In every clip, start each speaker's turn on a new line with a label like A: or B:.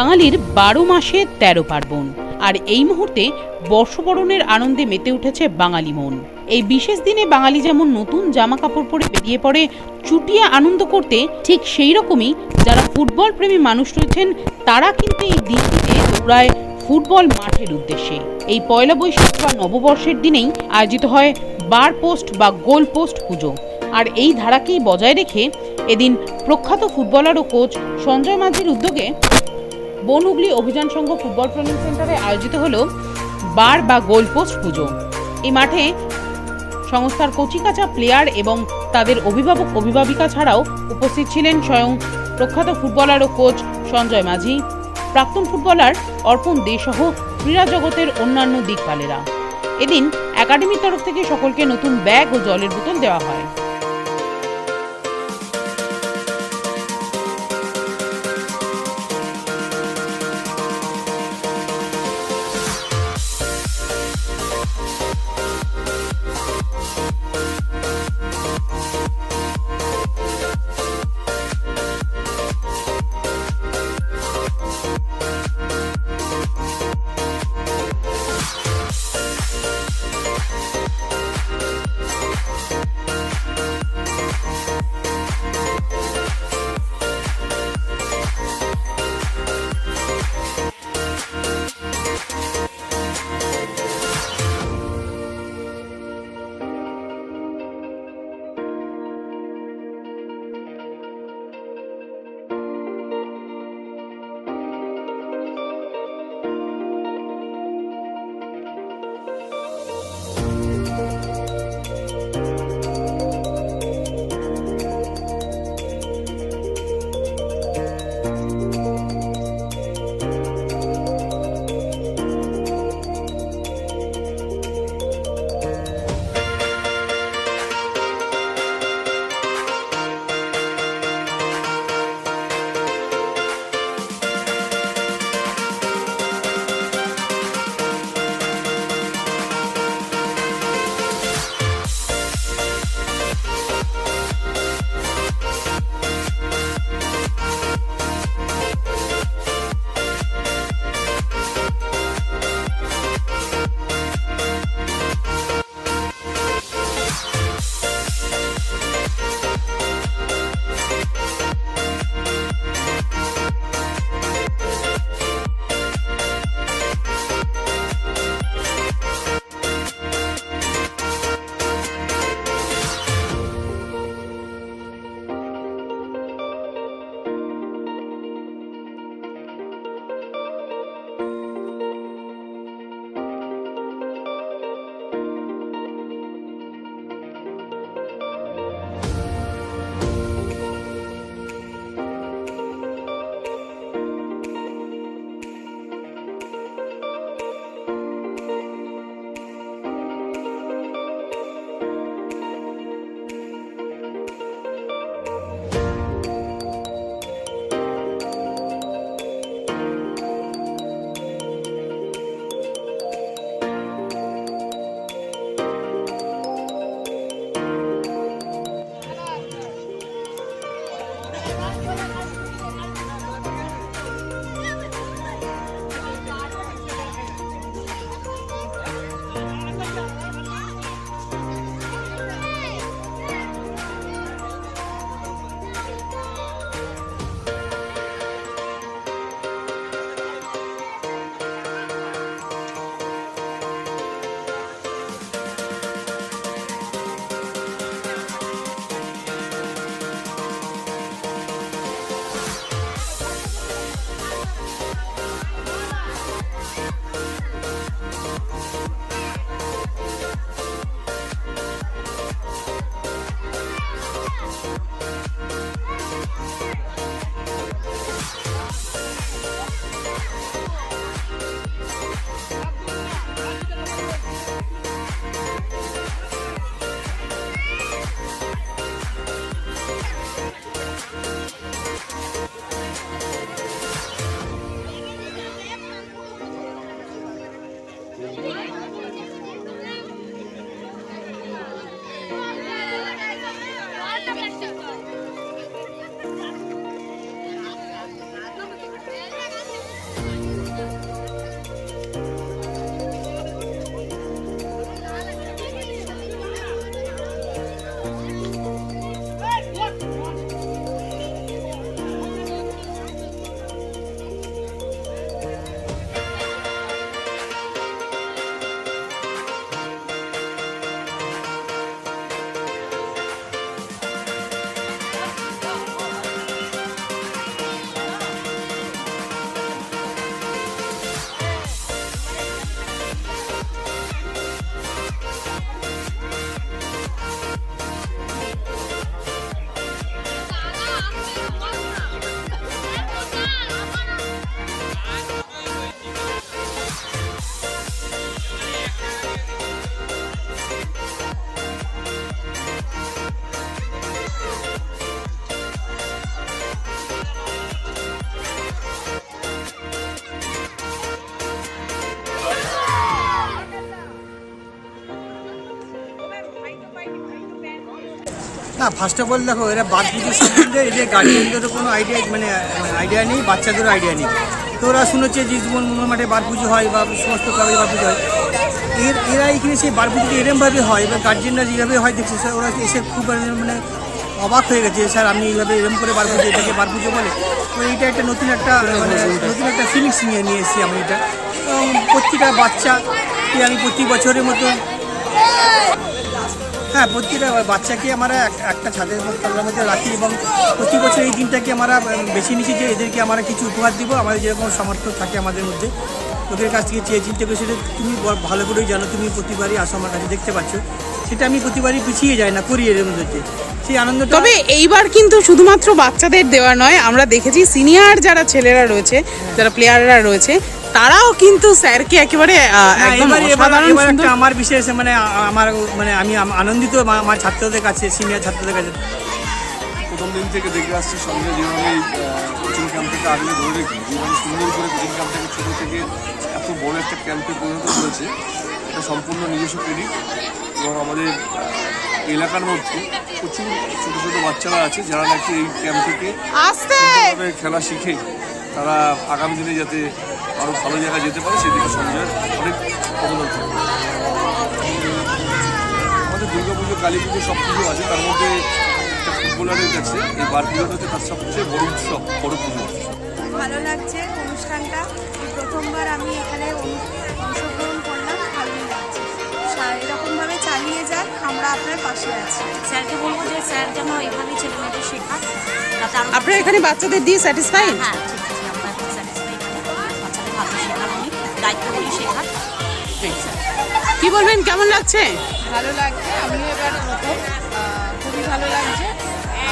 A: বাঙালির বারো মাসে তেরো পার্বণ। আর এই মুহূর্তে বর্ষবরণের আনন্দে মেতে উঠেছে বাঙালি মন। এই বিশেষ দিনে বাঙালি যেমন নতুন জামা কাপড় পরে বেরিয়ে পড়ে, চুটিয়ে আনন্দ করতে ঠিক সেই রকমই যারা ফুটবল প্রেমী মানুষ রয়েছেন, তারা কিন্তু এই দিনটিতে দৌড়ায় ফুটবল মাঠের উদ্দেশ্যে। এই পয়লা বৈশাখ বা নববর্ষের দিনেই আয়োজিত হয় বার পোস্ট বা গোল পোস্ট পুজো। আর এই ধারাকেই বজায় রেখে এদিন প্রখ্যাত ফুটবলার ও কোচ সঞ্জয় মাঝির উদ্যোগে বনহুগলি অভিযান সংঘ ফুটবল ট্রেনিং সেন্টারে আয়োজিত হল বার বা গোল পোস্ট পুজো। এই মাঠে সংস্থার কচিকাচা প্লেয়ার এবং তাদের অভিভাবক, অভিভাবিকা ছাড়াও উপস্থিত ছিলেন স্বয়ং প্রখ্যাত ফুটবলার ও কোচ সঞ্জয় মাঝি, প্রাক্তন ফুটবলার অর্পণ দে সহ ক্রীড়া জগতের অন্যান্য দিকপালেরা। এদিন একাডেমির তরফ থেকে সকলকে নতুন ব্যাগ ও জলের বোতল দেওয়া হয়।
B: না ফার্স্ট অফ অল দেখো, এরা বাদ পুজোর সম্বন্ধে এদের গার্জিয়ানদেরও কোনো আইডিয়া মানে আইডিয়া নেই, বাচ্চাদেরও আইডিয়া নেই। তো ওরা শুনেছে যে জীবন মনোর মাঠে বার পুজো হয় বা সমস্ত ক্লাবে বার পুজো হয়। এর, এরা এখানে সেই বার পুজোটা এরমভাবে হয়, এবার গার্জিয়ানরা যেভাবে হয়, দেখছে স্যার, ওরা এসে খুব মানে অবাক হয়ে গেছে স্যার, আপনি এইভাবে এরম করে বার পুজো, এটাকে বার পুজো বলে? তো এইটা একটা নতুন একটা মানে নতুন একটা ফিলিংস নিয়ে নিয়ে এসেছি আমি এটা। প্রত্যেকটা বাচ্চা, আমি প্রতি বছরের মতো হ্যাঁ প্রতিটা বাচ্চাকে আমরা এক- একটা ছাদের তলার মধ্যে রাখি এবং প্রতি বছর এই দিনটাকে আমরা বেছে নিয়েছি যে এদেরকে আমরা কিছু উপহার দিব। আমাদের যেরকম সামর্থ্য থাকে আমাদের মধ্যে। ওদের কাছ থেকে চেয়ে চিন্তা করে সেটা তুমি ভালো করেই জানো, তুমি প্রতিবারই আসো আমার কাছে, দেখতে পাচ্ছ। সেটা আমি প্রতিবারই পিছিয়ে যাই না, করি এর মধ্যে। সেই আনন্দটা
A: তবে এইবার কিন্তু শুধুমাত্র বাচ্চাদের দেওয়া নয়, আমরা দেখেছি সিনিয়র যারা ছেলেরা রয়েছে, যারা প্লেয়াররা রয়েছে তারাও কিন্তু স্যারকে একেবারে
B: একটা আমার বিশেষ মানে আমার মানে আমি আনন্দিত আমার ছাত্রদের কাছে সিনিয়র ছাত্রদের কাছে।
C: প্রথম দিন থেকে দেখে আসছি সঙ্গে যেভাবে এই কোচিং ক্যাম্পটাকে আগলে ধরে রেখে যেভাবে সুন্দর করে কোচিং ক্যাম্পটাকে ছোটো থেকে এত বড় একটা ক্যাম্পে পরিণত করেছে এটা সম্পূর্ণ নিজস্ব ক্রেডিট এবং আমাদের এলাকার মধ্যে প্রচুর ছোটো ছোটো বাচ্চারা আছে যারা নাকি এই ক্যাম্প থেকে খেলা শিখে তারা আগামী দিনে যাতে আরও ভালো জায়গায় যেতে পারে সেদিকে সঞ্জয়ের অনেক অবদান থাকে আমাদের দুর্গা পুজো কালী পুজো সব পুজো আছে তার মধ্যে একটা ফুটবলারের কাছে এই বার পুজোটা হচ্ছে তার সবচেয়ে বড় উৎসব বড় পুজো।
D: ভালো লাগছে অনুষ্ঠানটা। প্রথমবার আমি এখানে অংশগ্রহণ করলাম ভালোই লাগছে। এরকমভাবে চালিয়ে যান আমরা আপনার পাশে আছি।
E: স্যারকে বলব যে স্যার যেন এইভাবেই ছেলে মেয়েদের শেখান যাতে আরও
A: আপনারা এখানে বাচ্চাদের দিয়ে স্যাটিসফাইড
E: হ্যাঁ
A: কি বলবেন? কেমন লাগছে?
F: ভালো লাগছে আমিও এবার প্রথম খুবই ভালো লাগছে।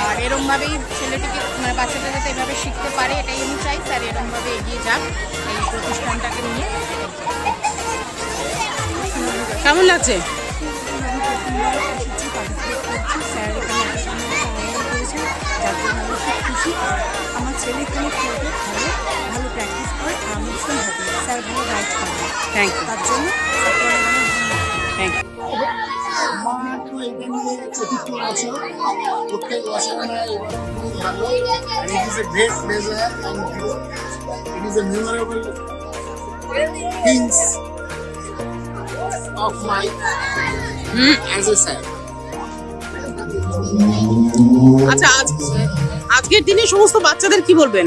F: আর এরমভাবেই ছেলেটিকে মানে বাচ্চাটা যাতে এভাবে শিখতে পারে এটাই আমি চাই স্যার এরমভাবে এগিয়ে যাক এই প্রতিষ্ঠানটাকে নিয়ে।
A: কেমন লাগছে?
D: আমার ছেলে এখানে খেলবে ভালো ভালো প্র্যাকটিস করে আর আমি ভীষণ হ্যাপি গাইড
A: থ্যাংক ইউ
D: তার জন্য
A: thank you
G: of my as a sir.
A: আচ্ছা আজ আজকের দিনে সমস্ত বাচ্চাদের কি বলবেন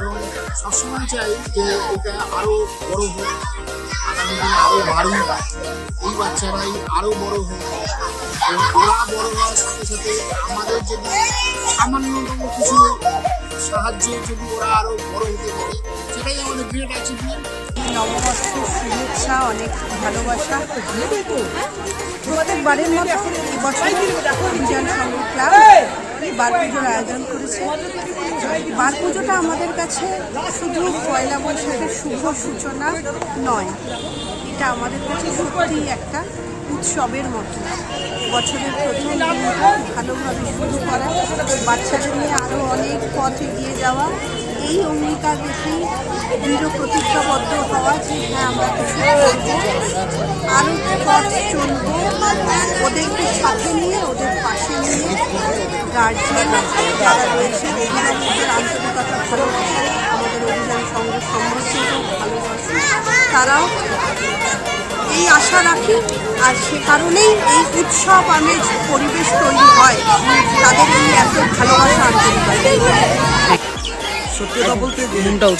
G: এবং সবসময় চাই যে এটা আরও বড় হোক, আগামী দিনে আরও বাড়ুক। এই বাচ্চারাই আরও বড় হোক। এবং ওরা বড় হওয়ার সাথে সাথে আমাদের যদি সামান্যতম কিছু সাহায্যে যদি ওরা আরও বড় হতে পারে, সেটাই আমাদের গ্রেট অ্যাচিভমেন্ট
D: নববর্ষের শুভেচ্ছা, অনেক ভালোবাসা। প্রত্যেকবারের মতো এবছর এই বার আয়োজন করেছে। বার পুজোটা আমাদের কাছে শুধু পয়লা বৈশাখের শুভ সূচনা নয়। এটা আমাদের কাছে সত্যি একটা উৎসবের মতো। বছরের প্রথম দিনটা ভালোভাবে শুরু করা, বাচ্চাদের নিয়ে আরও অনেক পথ এগিয়ে যাওয়া এই অঙ্গীকার রেখেই দৃঢ় প্রতিজ্ঞাবদ্ধ হওয়া যে হ্যাঁ আমরা কিছু করব। আরও পথ চলবো। ওদেরকে সাথে নিয়ে, ওদের পাশে নিয়ে গার্জিয়ান যারা রয়েছে অভিভাবকদের আন্তরিকতা, ভালোবাসে, আমাদের অভিযান সঙ্গ সমর্থিত ভালোবাসে। তারাও এই আশা রাখি, আর সে কারণেই এই উৎসব আমেজ পরিবেশ তৈরি হয়। তাদের এই এত ভালোবাসা আন্তরিকতা
B: সত্যি কথা বলতে যে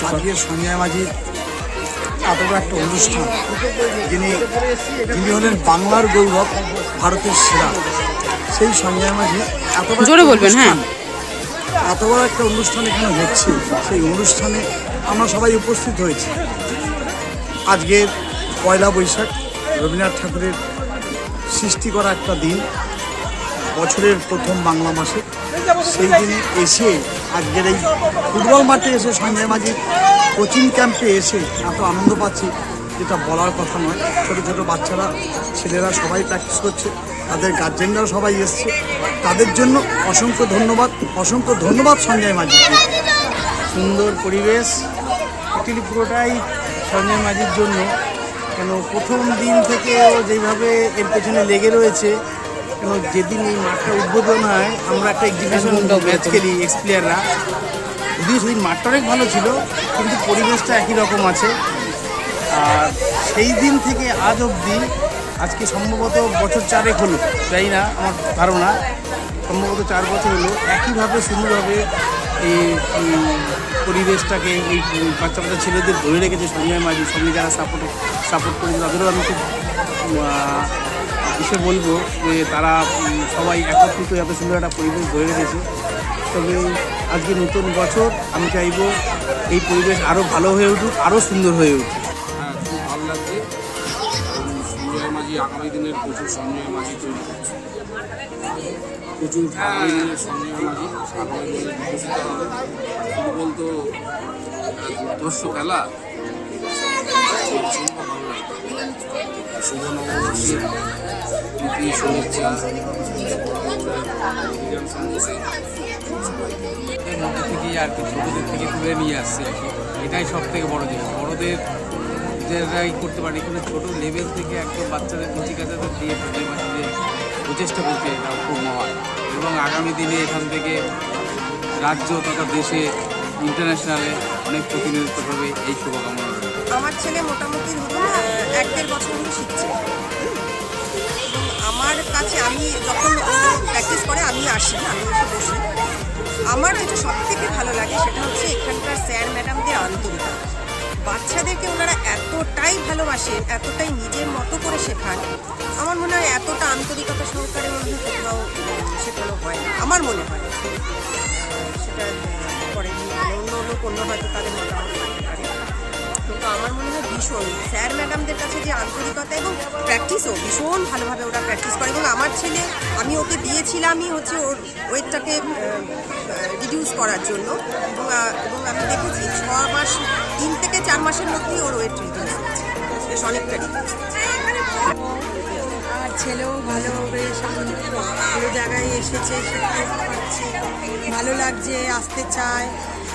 B: আজকের সঞ্জয় মাঝির এত বড় একটা অনুষ্ঠান। যিনি যিনি হলেন বাংলার গৌরব ভারতের সেরা। সেই সঞ্জয় মাঝি এত
A: জোরে বলবেন, হ্যাঁ।
B: এত বড় একটা অনুষ্ঠান এখানে হচ্ছে। সেই অনুষ্ঠানে আমরা সবাই উপস্থিত হয়েছি। আজকের পয়লা বৈশাখ রবীন্দ্রনাথ ঠাকুরের সৃষ্টি করা একটা দিন। বছরের প্রথম বাংলা মাসে, সেই দিনে এসে আজকের এই ফুটবল মাঠে এসে সঞ্জয় মাঝির কোচিং ক্যাম্পে এসে এত আনন্দ পাচ্ছি,
H: যেটা বলার কথা নয়। ছোটো ছোটো বাচ্চারা, ছেলেরা সবাই প্র্যাকটিস করছে, তাদের গার্জেনরাও সবাই এসছে। তাদের জন্য অসংখ্য ধন্যবাদ অসংখ্য ধন্যবাদ সঞ্জয় মাঝিকে সুন্দর পরিবেশ অ্যাকচুয়ালি পুরোটাই সঞ্জয় মাঝির জন্য। কেন প্রথম দিন থেকে ও যেভাবে এর পেছনে লেগে রয়েছে কেন যেদিন এই মাঠটা উদ্বোধন হয় আমরা একটা এক্সিবিশন ম্যাচ খেলি এক্স প্লেয়াররা যদিও সেদিন মাঠটা অনেক ভালো ছিল কিন্তু পরিবেশটা একই রকম আছে। আর সেই দিন থেকে আজ অবধি আজকে সম্ভবত বছর চারেক হলো জানি না আমার ধারণা। সম্ভবত চার বছর হলো একইভাবে সুন্দরভাবে এই পরিবেশটাকে এই বাচ্চা বাচ্চা ছেলেদের ধরে রেখেছে সঞ্জয় মাঝি সঙ্গে যারা সাপোর্ট সাপোর্ট করেছে তাদেরও আমি খুব এসে বলব যে তারা সবাই একত্রিত এত সুন্দর একটা পরিবেশ ধরে রেখেছে তবে আজকে নতুন বছর, আমি চাইব এই পরিবেশ আরও ভালো হয়ে উঠুক আরও সুন্দর হয়ে উঠুক।
I: হ্যাঁ ভালো লাগছে। সঞ্জয় মাঝি, আগামী দিনের প্রচুর সঞ্জয় মাঝি তৈরি করছে। প্রচুর আগামী দিনের সঞ্জয় মাঝি আগামী দিনে বিকশিত হবে ফুটবল তো দুর্ধর্ষ খেলা।
J: এর মধ্যে থেকেই আর কি ছোটোদের থেকে তুলে নিয়ে আসছে এটাই সব থেকে বড় জিনিস বড়োদের যারাই করতে পারে কিন্তু ছোটো লেভেল থেকে একদম বাচ্চাদের কচি কাচাদের দিয়ে মাঝে প্রচেষ্টা করতে এটা খুব এবং আগামী দিনে এখান থেকে রাজ্য তথা দেশে ইন্টারন্যাশনালে অনেক প্রতিনিধিত্ব হবে এই শুভকামনা
K: আমার ছেলে মোটামুটি ধরুন এক দেড় বছর হলো শিখছে। আমার কাছে আমি যখন প্র্যাকটিস করে, আমি আসি আমি এসে বসি। আমার যেটা সব থেকে ভালো লাগে সেটা হচ্ছে এখানকার স্যার ম্যাডামদের আন্তরিকতা। বাচ্চাদেরকে ওনারা এতটাই ভালোবাসেন, এতটাই নিজের মতো করে শেখান। আমার মনে হয় এতটা আন্তরিকতা সহকারে মনে হয় কোথাও শেখানো হয় আমার মনে হয়। সেটা পরে অন্য অন্য হয়তো তাদের মতামত। ভীষণ। স্যার ম্যাডামদের কাছে যে আন্তরিকতা এবং প্র্যাকটিসও ভীষণ ভালোভাবে ওরা প্র্যাকটিস করে। এবং আমার ছেলে, আমি ওকে দিয়েছিলামই হচ্ছে ওর ওয়েটটাকে রিডিউস করার জন্য। এবং আমি দেখেছি ছ মাস, তিন থেকে চার মাসের মধ্যেই ওর ওয়েট রিডিউস হচ্ছে বেশ অনেকটা আর ছেলেও ভালো, বেশ ভালো জায়গায় এসেছে ভালো লাগছে, আসতে চায়।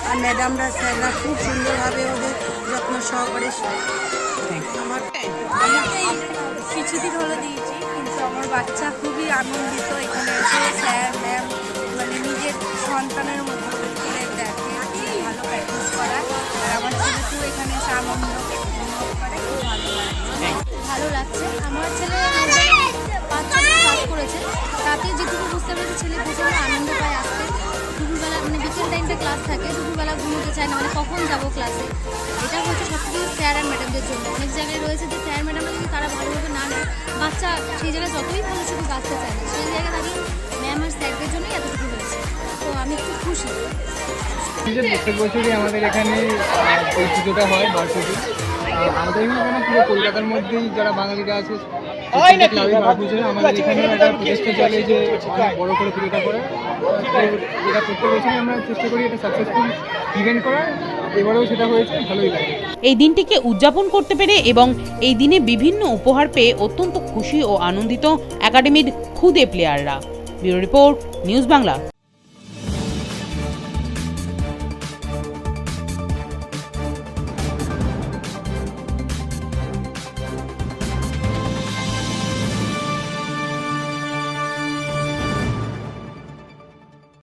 K: আর ম্যাডামরা, স্যাররা খুব সুন্দরভাবে ওদের যত্ন সহকারে আমার
L: কিছুদিন হলো দিয়েছি কিন্তু আমার বাচ্চা খুবই আনন্দিত এখানে এসে। স্যার ম্যাম মানে নিজের সন্তানের মতো করে দেখে ভালো প্র্যাকটিস করা। আর আমার ছেলেকেও এখানে এসে আনন্দ করে খুব ভালো লাগছে। ভালো লাগছে। আমার ছেলে বাচ্চাদের ক্লাস করেছে। তাতে যেটুকু বুঝতে পেরেছি ছেলে প্রচণ্ড আনন্দ পায় আসতে। দুপুরবেলা মানে বিকেল টাইমটা ক্লাস থাকে। দুপুরবেলা ঘুমোতে চায় না মানে কখন যাব ক্লাসে এটা হচ্ছে সব থেকে স্যার আর ম্যাডামদের জন্য। অনেক জায়গায় রয়েছে যে স্যার ম্যাডামরা যদি তারা ভালোভাবে না নেয় বাচ্চা সেই জায়গায় যতই ভালো শুধু বাঁচতে চায় না সেই জায়গায় তাদের ম্যাম আর স্যারদের জন্যই এতটুকু হয়েছে। তো আমি খুব খুশি।
M: প্রত্যেক বছরই আমাদের এখানে এই হয় বড় পুজো আহ, আমাদের এখানে পুরো কলকাতার মধ্যেই যারা বাঙালিরা আছে প্রত্যেকটা ক্লাবে বড় পুজো। আমাদের এখানেও একটা প্রচেষ্টা চলে যে বড় করে পুজোটা করা। এটা প্রত্যেক বছরই আমরা চেষ্টা করি এটা সাকসেসফুল ইভেন্ট করার। এবারেও সেটা হয়েছে ভালোই লাগে।
A: এই দিনটিকে উদযাপন করতে পেরে এবং এই দিনে বিভিন্ন উপহার পেয়ে অত্যন্ত খুশি ও আনন্দিত একাডেমির খুদে প্লেয়াররা ব্যুরো রিপোর্ট নিউজ বাংলা।